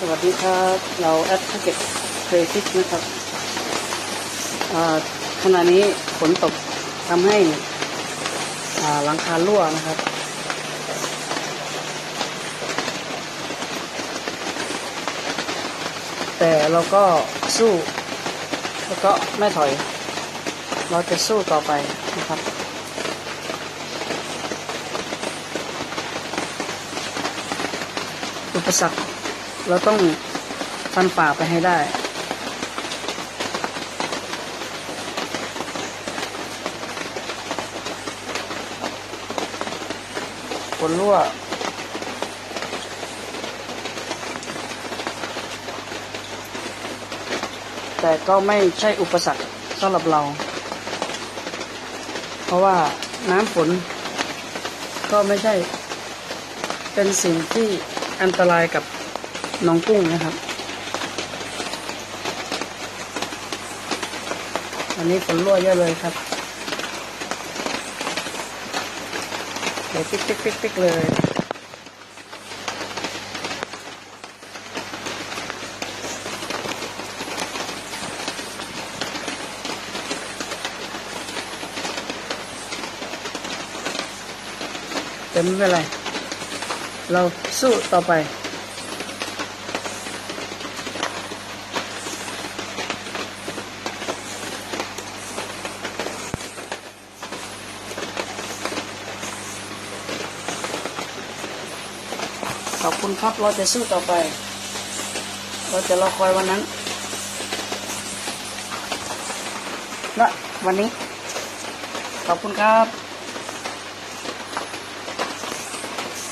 สวัสดีครับ เราแอดภูเก็ตเครฟิกนะครับขณะนี้ฝนตกทำให้หลังคารั่วนะครับ แต่เราก็สู้ แล้วก็ไม่ถอย เราจะสู้ต่อไปนะครับอุปสรรค เราต้องฟันฝ่าไปให้ได้ฝนรั่วแต่ก็ไม่ใช่อุปสรรคสำหรับเรา เพราะว่าน้ำฝน ก็ไม่ใช่ เป็นสิ่งที่อันตรายกับ น้องกุ้งนะครับ อันนี้ฝนรั่วเยอะเลยครับ เดี๋ยวปิ๊กปิ๊กปิ๊กปิ๊กเลยแต่ไม่เป็นไร เราสู้ต่อไป ขอบคุณครับเราจะสู้ต่อไป เราจะรอคอยวันนั้นและวันนี้ ขอบคุณครับ